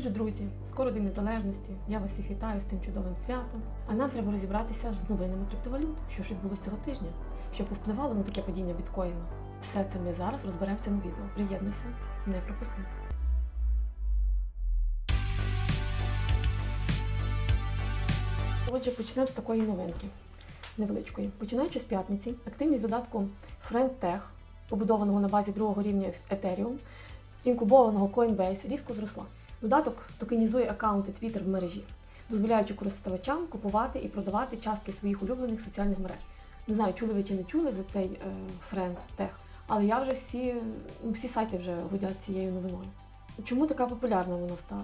Отже, друзі, скоро День Незалежності. Я вас всіх вітаю з цим чудовим святом. А нам треба розібратися з новинами криптовалют, що ж відбулося цього тижня, що повпливало на таке падіння біткоїну. Все це ми зараз розберемо в цьому відео. Приєднуйся, не пропусти. Отже, почнемо з такої новинки невеличкої. Починаючи з п'ятниці, активність додатку FriendTech, побудованого на базі другого рівня Ethereum, інкубованого Coinbase, різко зросла. Додаток токенізує аккаунти Twitter в мережі, дозволяючи користувачам купувати і продавати частки своїх улюблених соціальних мереж. Не знаю, чули ви чи не чули за цей е, FriendTech, але я вже всі, ну, всі сайти вже гудять цією новиною. Чому така популярна вона стала?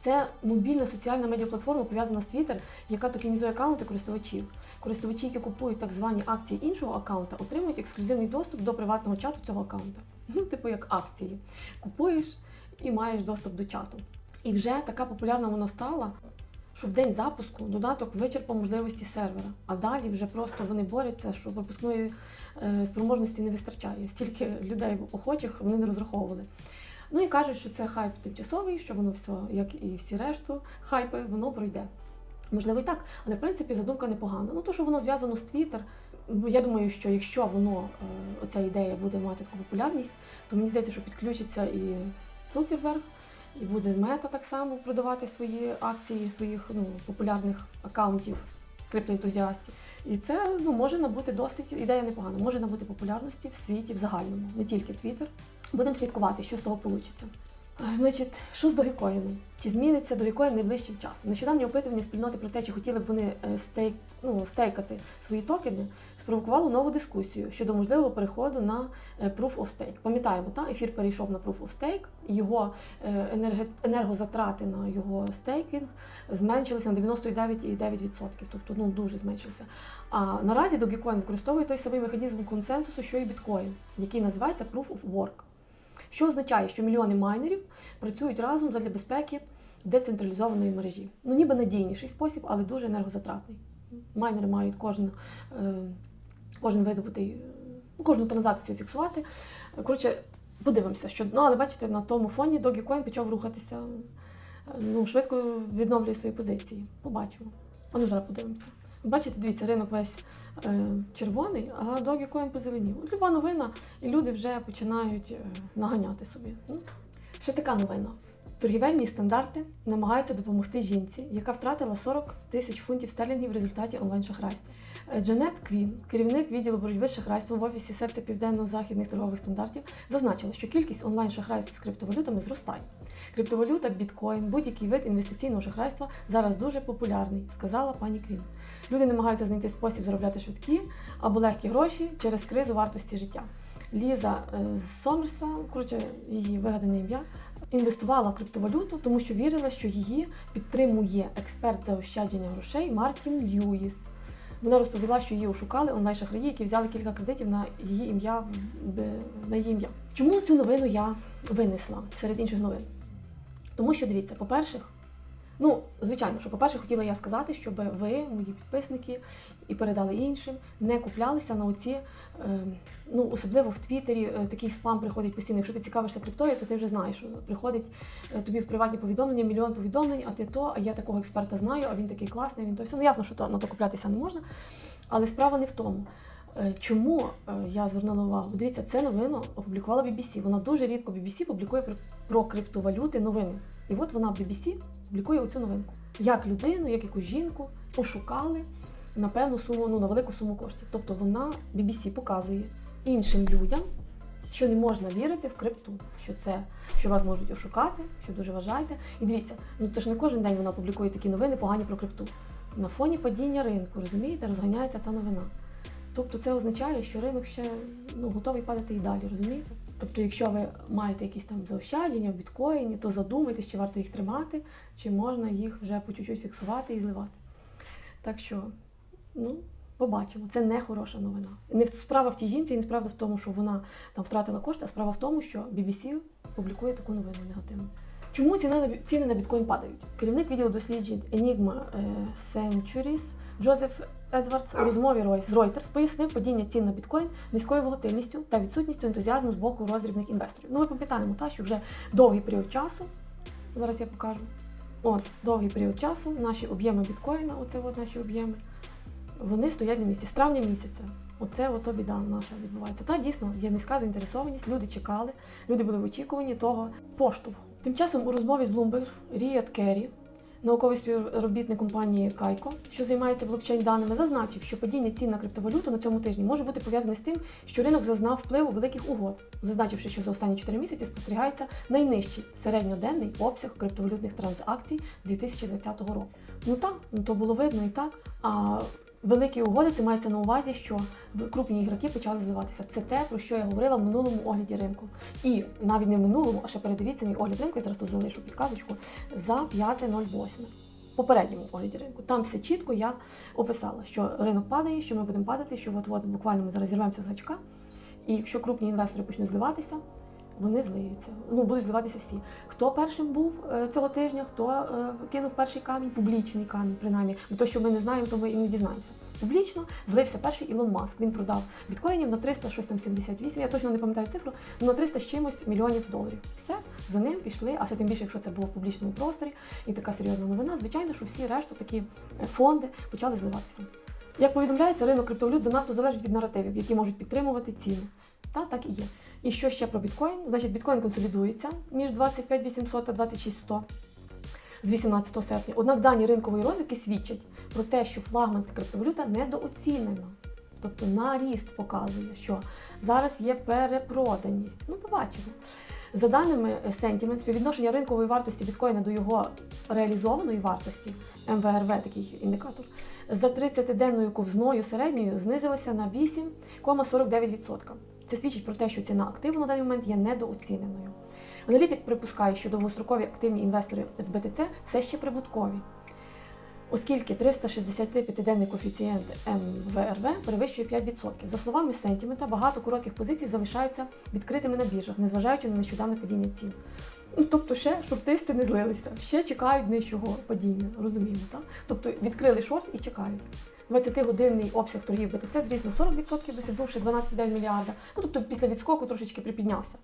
Це мобільна соціальна медіаплатформа пов'язана з Twitter, яка токенізує аккаунти користувачів. Користувачі, які купують так звані акції іншого аккаунта, отримують ексклюзивний доступ до приватного чату цього аккаунта. Ну, типу як акції. Купуєш і маєш доступ до чату. І вже така популярна вона стала, що в день запуску додаток вичерпав можливості сервера, а далі вже просто вони борються, що пропускної е, спроможності не вистачає. Стільки людей охочих вони не розраховували. Ну і кажуть, що це хайп тимчасовий, що воно все, як і всі решту хайпи, воно пройде. Можливо, і так, але в принципі задумка непогана. Ну то, що воно зв'язано з Twitter, ну, я думаю, що якщо воно, е, оця ідея буде мати таку популярність, то мені здається, що підключиться і Цукерберг, і буде мета так само продавати свої акції своїх ну, популярних аккаунтів криптоентузіастів. І це ну, може набути досить ідея непогана, може набути популярності в світі в загальному, не тільки Twitter. Будемо слідкувати, що з того вийде. Значить, що з Dogecoin? Чи зміниться Dogecoin найближчим часом? Нещодавнє опитування спільноти про те, чи хотіли б вони е, стейк, ну, стейкати свої токени, спровокувало нову дискусію щодо можливого переходу на е, Proof of Stake. Пам'ятаємо, та ефір перейшов на Proof of Stake, його е, енергозатрати на його стейкінг зменшилися на 99,9%, тобто ну, дуже зменшився. А наразі Dogecoin використовує той самий механізм консенсусу, що і біткоін, який називається Proof of Work. Що означає, що мільйони майнерів працюють разом задля безпеки децентралізованої мережі. Ну, ніби надійніший спосіб, але дуже енергозатратний. Майнери мають кожен, е, кожен видобутий, ну, кожну транзакцію фіксувати. Коротше, подивимося, що ну, але бачите, на тому фоні Dogecoin почав рухатися, е, ну, швидко відновлює свої позиції. Побачимо. А ну зараз подивимося. Бачите, дивіться, ринок весь е, червоний, а Dogecoin позеленів. Люба новина, і люди вже починають е, наганяти собі. Ну, ще така новина. Торгівельні стандарти намагаються допомогти жінці, яка втратила 40 тисяч фунтів стерлінгів в результаті онлайн-шахрайства. Е, Джанет Квін, керівник відділу боротьби з шахрайством в офісі серця південно-західних торгових стандартів, зазначила, що кількість онлайн-шахрайств з криптовалютами зростає. Криптовалюта, біткоін, будь-який вид інвестиційного шахрайства зараз дуже популярний, сказала пані Квін. Люди намагаються знайти спосіб заробляти швидкі або легкі гроші через кризу вартості життя. Ліза е, з Сомерса, коротше, її вигадане ім'я, інвестувала в криптовалюту, тому що вірила, що її підтримує експерт заощадження грошей Мартін Льюїс. Вона розповіла, що її ошукали онлайн-шахраї, які взяли кілька кредитів на її ім'я в- на її ім'я. Чому цю новину я винесла серед інших новин? Тому що дивіться, по-перше, ну, звичайно, що, по-перше, хотіла я сказати, щоб ви, мої підписники, і передали іншим, не куплялися на оці, е, ну, особливо в Твіттері е, такий спам приходить постійно. Якщо ти цікавишся криптою, то ти вже знаєш, що приходить е, тобі в приватні повідомлення, мільйон повідомлень, а ти то, а я такого експерта знаю, а він такий класний, він то все. Ну, ясно, що то, на то куплятися не можна. Але справа не в тому. Е, Чому е, я звернула увагу? Дивіться, це новину опублікувала BBC. Вона дуже рідко BBC публікує про, криптовалюти новини. І от вона BBC публікує оцю новинку. Як людину, як якусь жінку ошукали на певну суму, ну на велику суму коштів. Тобто вона BBC показує іншим людям, що не можна вірити в крипту, що це що вас можуть ошукати, що дуже вважаєте. І дивіться, ну то ж не кожен день вона публікує такі новини погані про крипту. На фоні падіння ринку, розумієте, розганяється та новина. Тобто це означає, що ринок ще ну, готовий падати і далі, розумієте? Тобто, якщо ви маєте якісь там заощадження в біткоїні, то задумайтесь, чи варто їх тримати, чи можна їх вже по чуть-чуть фіксувати і зливати. Так що, ну, побачимо. Це не хороша новина. Не справа в тій жінці, не справа в тому, що вона там втратила кошти, а справа в тому, що BBC публікує таку новину негативну. Чому ціни на біткоін падають? Керівник відділу досліджень Enigma е, Centuries Джозеф Едвардс у розмові з Reuters пояснив падіння цін на біткоін низькою волатильністю та відсутністю ентузіазму з боку роздрібних інвесторів. Ну, ми пам'ятаємо, та, що вже довгий період часу Зараз я покажу. От, довгий період часу, наші об'єми біткоїна, оце от наші об'єми, вони стоять на місці з травня місяця. Оце ото біда наша відбувається. Та дійсно є низька заінтересованість, люди чекали, люди були в очікуванні того поштовху. Тим часом у розмові з Bloomberg Ріад Керрі, науковий співробітник компанії Кайко, що займається блокчейн даними, зазначив, що падіння цін на криптовалюту на цьому тижні може бути пов'язане з тим, що ринок зазнав впливу великих угод, зазначивши, що за останні 4 місяці спостерігається найнижчий середньоденний обсяг криптовалютних транзакцій з 2020 року. Ну так, ну то було видно і так. А великі угоди це мається на увазі, що крупні ігроки почали зливатися. Це те, про що я говорила в минулому огляді ринку. І навіть не в минулому, а ще передивіться мій огляд ринку, я зараз тут залишу підказочку, за 5.08. Попередньому огляді ринку. Там все чітко я описала, що ринок падає, що ми будемо падати, що от от буквально ми зараз зірвемося з гачка. І якщо крупні інвестори почнуть зливатися, вони злиються. Ну, будуть зливатися всі. Хто першим був е, цього тижня, хто е, кинув перший камінь, публічний камінь, принаймні. Бо то, що ми не знаємо, то ми і не дізнаємося. Публічно злився перший Ілон Маск. Він продав біткоїнів на 300, щось там 78, я точно не пам'ятаю цифру, на 300 з чимось мільйонів доларів. Все, за ним пішли, а ще тим більше, якщо це було в публічному просторі і така серйозна новина, звичайно, що всі решту такі е, фонди почали зливатися. Як повідомляється, ринок криптовалют занадто залежить від наративів, які можуть підтримувати ціни. Та так і є. І що ще про біткоін? Значить, біткоін консолідується між 25 800 та 26 100 з 18 серпня. Однак дані ринкової розвідки свідчать про те, що флагманська криптовалюта недооцінена. Тобто на ріст показує, що зараз є перепроданість. Ну, побачимо. За даними Sentiment, співвідношення ринкової вартості біткоїна до його реалізованої вартості, МВРВ такий індикатор, за 30-денною ковзною середньою знизилася на 8,49%. Це свідчить про те, що ціна активу на даний момент є недооціненою. Аналітик припускає, що довгострокові активні інвестори в БТЦ все ще прибуткові, оскільки 365-денний коефіцієнт МВРВ перевищує 5%. За словами Сентімента, багато коротких позицій залишаються відкритими на біржах, незважаючи на нещодавне падіння цін. Ну, Тобто ще шортисти не злилися, ще чекають нижчого падіння, розуміємо, так? Тобто відкрили шорт і чекають. 20-годинний обсяг торгів БТЦ зріс на 40%, досягнувши 12,9 мільярда. Ну, тобто після відскоку трошечки припіднявся.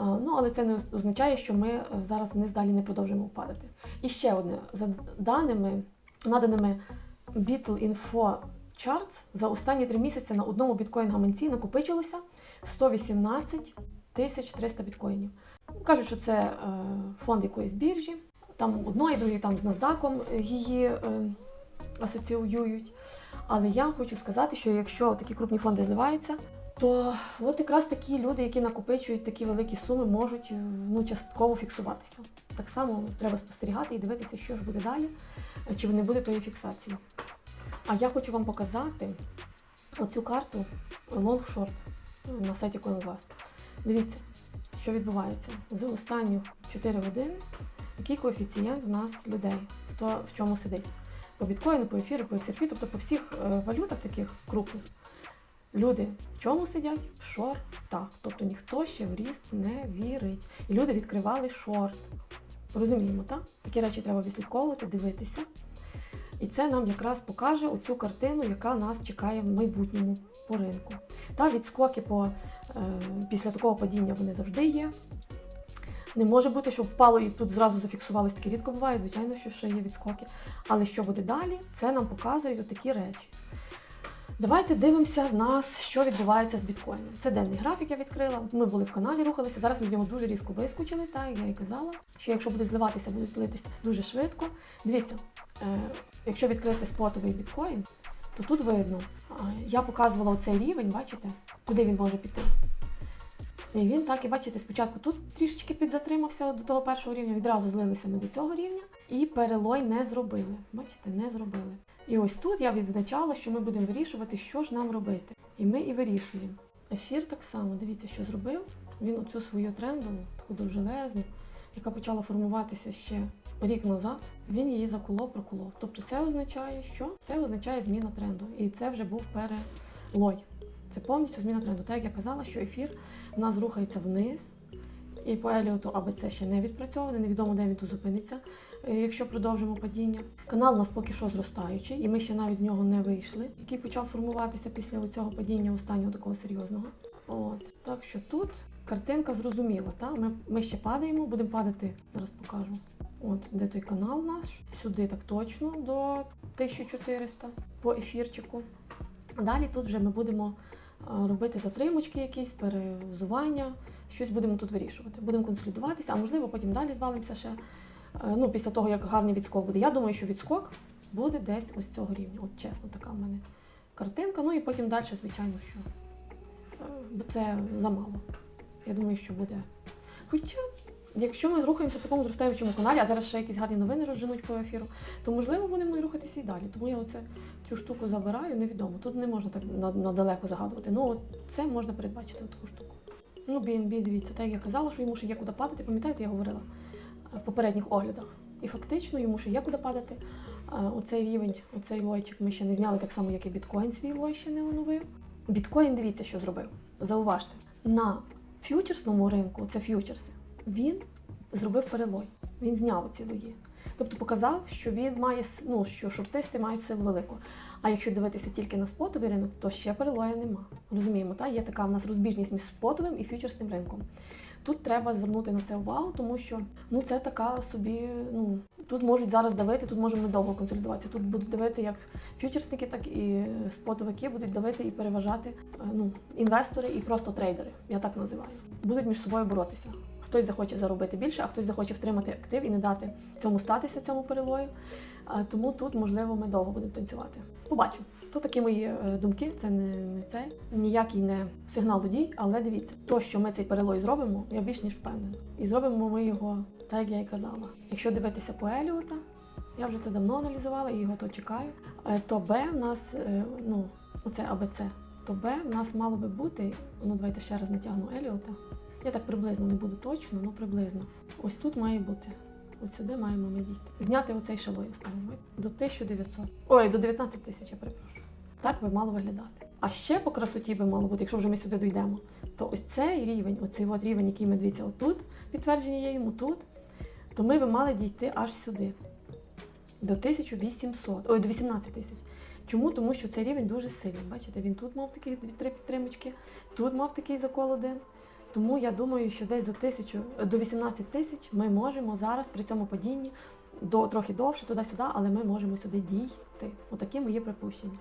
Ну, але це не означає, що ми е, зараз вниз далі не продовжуємо падати. І ще одне, за даними, наданими Beetle Info Charts, за останні три місяці на одному біткоін-гаманці накопичилося 118 тисяч 300 біткоїнів. Кажуть, що це е, фонд якоїсь біржі, там одної, другої там з NASDAQ її е, асоціюють. Але я хочу сказати, що якщо такі крупні фонди зливаються, то от якраз такі люди, які накопичують такі великі суми, можуть е, ну, частково фіксуватися. Так само треба спостерігати і дивитися, що ж буде далі, е, чи не буде тої фіксації. А я хочу вам показати оцю карту Long Short на сайті CoinGlass. Дивіться, що відбувається за останні 4 години, який коефіцієнт у нас людей, хто в чому сидить. По біткоїну, по ефіру, по XRP, тобто по всіх е, валютах таких крупних. Люди в чому сидять? В шортах. Тобто ніхто ще в ріст не вірить. І люди відкривали шорт. Розуміємо, так? Такі речі треба відслідковувати, дивитися. І це нам якраз покаже оцю картину, яка нас чекає в майбутньому по ринку. Та відскоки по, е, після такого падіння вони завжди є. Не може бути, що впало і тут зразу зафіксувалось, таке рідко буває, звичайно, що ще є відскоки. Але що буде далі, це нам показують такі речі. Давайте дивимося в нас, що відбувається з біткоїном. Це денний графік я відкрила. Ми були в каналі, рухалися. Зараз ми з нього дуже різко вискочили, так я і казала, що якщо будуть зливатися, будуть злитися дуже швидко. Дивіться, е, якщо відкрити спотовий біткоін, то тут видно, я показувала оцей рівень, бачите, куди він може піти. І він так, і бачите, спочатку тут трішечки підзатримався до того першого рівня, відразу злилися ми до цього рівня і перелой не зробили. Бачите, не зробили. І ось тут я відзначала, що ми будемо вирішувати, що ж нам робити. І ми і вирішуємо. Ефір так само, дивіться, що зробив. Він оцю свою трендову, таку довжелезну, яка почала формуватися ще рік назад, він її закуло, прокуло. Тобто це означає, що це означає зміна тренду. І це вже був перелой. Це повністю зміна тренду. Так як я казала, що ефір у нас рухається вниз. І по Еліоту АБЦ ще не відпрацьований, невідомо, де він тут зупиниться, е, якщо продовжимо падіння. Канал у нас поки що зростаючий, і ми ще навіть з нього не вийшли, який почав формуватися після цього падіння останнього такого серйозного. От так що тут картинка зрозуміла. Та? Ми, ми ще падаємо, будемо падати. Зараз покажу. От, де той канал наш. Сюди так точно до 1400 по ефірчику. Далі тут вже ми будемо робити затримочки якісь, перезування, щось будемо тут вирішувати. Будемо консолідуватися, а можливо потім далі звалимося ще. Е, Ну, після того, як гарний відскок буде. Я думаю, що відскок буде десь ось цього рівня. От чесно, така в мене картинка. Ну і потім далі, звичайно, що. е, Бо це замало. Я думаю, що буде. Хоча, якщо ми рухаємося в такому зростаючому каналі, а зараз ще якісь гарні новини розженуть по ефіру, то можливо будемо і рухатися і далі. Тому я оце цю штуку забираю, невідомо. Тут не можна так надалеко загадувати. Ну, от це можна передбачити таку штуку. Ну, BNB, дивіться, так як я казала, що йому ще є куди падати. Пам'ятаєте, я говорила е, в попередніх оглядах. І фактично йому ще є куди падати. Е, Оцей рівень, оцей лойчик ми ще не зняли, так само, як і біткоін свій лой ще не оновив. Біткоін, дивіться, що зробив. Зауважте, на ф'ючерсному ринку, це ф'ючерси, він зробив перелой. Він зняв ці лої. Тобто показав, що він має ну, що шортисти мають силу велику. А якщо дивитися тільки на спотовий ринок, то ще перелоя нема. Розуміємо, та є така в нас розбіжність між спотовим і фьючерсним ринком. Тут треба звернути на це увагу, тому що ну це така собі. Ну тут можуть зараз давити, тут можемо ми довго консолідуватися. Тут будуть давити як фьючерсники, так і спотовики будуть давити і переважати е, ну, інвестори і просто трейдери. Я так називаю. Будуть між собою боротися. Хтось захоче заробити більше, а хтось захоче втримати актив і не дати цьому статися, цьому перелою. Тому тут, можливо, ми довго будемо танцювати. Побачимо. То такі мої е, думки, це не, не це, ніякий не сигнал до дій, але дивіться, то, що ми цей перелой зробимо, я більш ніж впевнена. І зробимо ми його так, як я і казала. Якщо дивитися по Еліота, я вже це давно аналізувала і його то чекаю. Е, То Б в нас, е, ну, оце АБЦ, то Б в нас мало би бути. Ну, давайте ще раз натягну Еліота. Я так приблизно не буду точно, ну приблизно. Ось тут має бути. Ось сюди маємо ми дійти. Зняти оцей шалой оставимо до 1900. Ой, до 19 тисяч, я перепрошую. Так би мало виглядати. А ще по красоті би мало бути, якщо вже ми сюди дійдемо, то ось цей рівень, оцей от рівень, який ми дивіться, отут, підтвердження є йому тут, то ми би мали дійти аж сюди. До 1800, ой, до 18 тисяч. Чому? Тому що цей рівень дуже сильний. Бачите, він тут мав такі дві-три підтримочки, тут мав такий закол один. Тому я думаю, що десь до тисячу, до 18 тисяч ми можемо зараз при цьому падінні до трохи довше, туди-сюди, але ми можемо сюди дійти. Отакі мої припущення.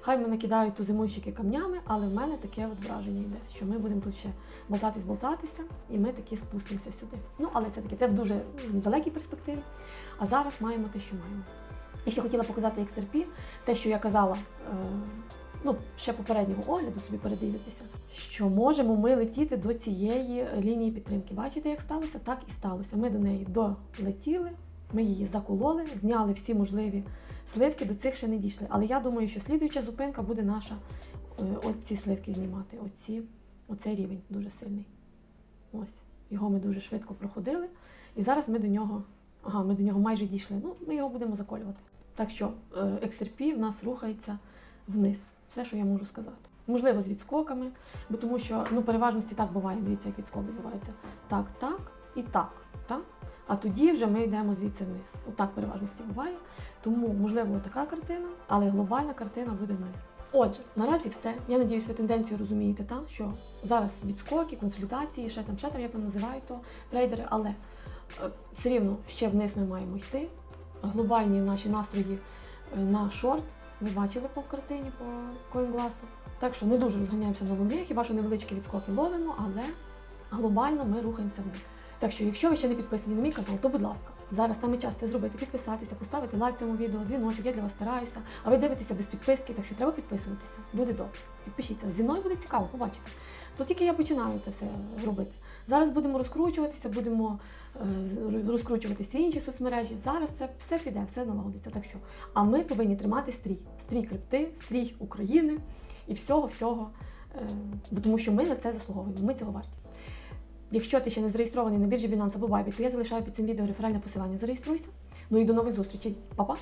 Хай мене кидають ту зимуйщики камнями, але в мене таке от враження йде, що ми будемо тут ще болтатись, болтатися, і ми таки спустимося сюди. Ну, але це таке, це в дуже далекій перспективі. А зараз маємо те, що маємо. Я ще хотіла показати XRP, те, що я казала. Е- ну, ще попереднього огляду собі передивитися, що можемо ми летіти до цієї лінії підтримки. Бачите, як сталося? Так і сталося. Ми до неї долетіли, ми її закололи, зняли всі можливі сливки, до цих ще не дійшли. Але я думаю, що слідуюча зупинка буде наша е, от ці сливки знімати. Оці, оцей рівень дуже сильний. Ось. Його ми дуже швидко проходили. І зараз ми до нього, ага, ми до нього майже дійшли. Ну, ми його будемо заколювати. Так що е, XRP в нас рухається вниз. Все, що я можу сказати. Можливо, з відскоками, бо тому що ну, переважності так буває. Дивіться, як відскок відбувається. Так, так і так. так? А тоді вже ми йдемо звідси вниз. Отак переважності буває. Тому, можливо, така картина, але глобальна картина буде вниз. Отже, наразі все. Я надіюсь, ви тенденцію розумієте, та, що зараз відскоки, консолідації, ще там, ще там, як там називають то трейдери, але е, все рівно ще вниз ми маємо йти. Глобальні наші настрої е, на шорт ви бачили по картині по CoinGlass. Так що не дуже розганяємося на лонги, хіба що невеличкі відскоки ловимо, але глобально ми рухаємося вниз. Так що, якщо ви ще не підписані на мій канал, то будь ласка, зараз саме час це зробити, підписатися, поставити лайк цьому відео, дзвіночок, я для вас стараюся. А ви дивитеся без підписки, так що треба підписуватися. Люди добре. Підпишіться. Зі мною буде цікаво, побачите. То тільки я починаю це все робити. Зараз будемо розкручуватися, будемо е, розкручувати всі інші соцмережі. Зараз це все піде, все налагодиться. Так що, а ми повинні тримати стрій. Стрій крипти, стрій України і всього, всього. Е, тому що ми на це заслуговуємо. Ми цього варті. Якщо ти ще не зареєстрований на біржі Binance або Bybit, то я залишаю під цим відео реферальне посилання. Зареєструйся. Ну і до нових зустрічей. Па-па!